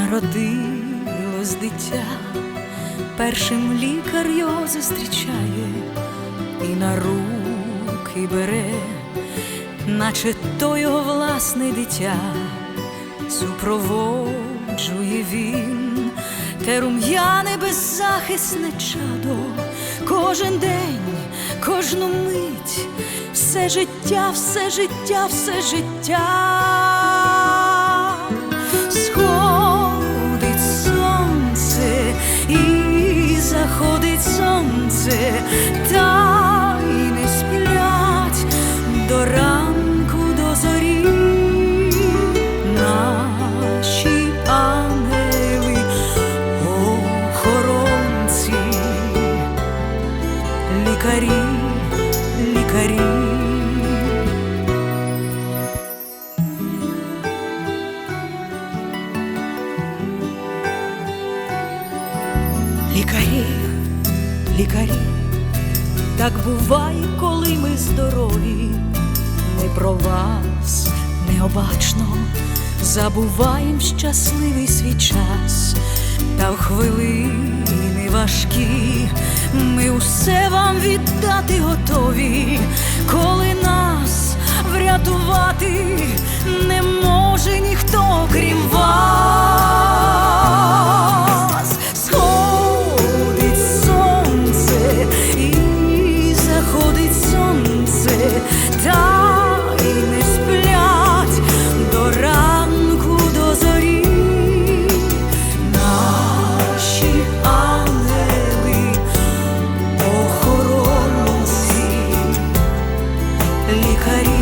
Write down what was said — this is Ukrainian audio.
Народилось дитя, першим лікар його зустрічає і на руки бере, наче то його власне дитя, супроводжує він, те рум'яне беззахисне чадо, кожен день, кожну мить, все життя, все життя, все життя. Та й не сплять до ранку, до зорі. Наші ангели, охоронці, лікарі, лікарі. Лікарі, лікарі, так буває, коли ми здорові, ми про вас необачно забуваєм щасливий свій час, та в хвилини важкі. Ми усе вам віддати готові, коли нас лихари.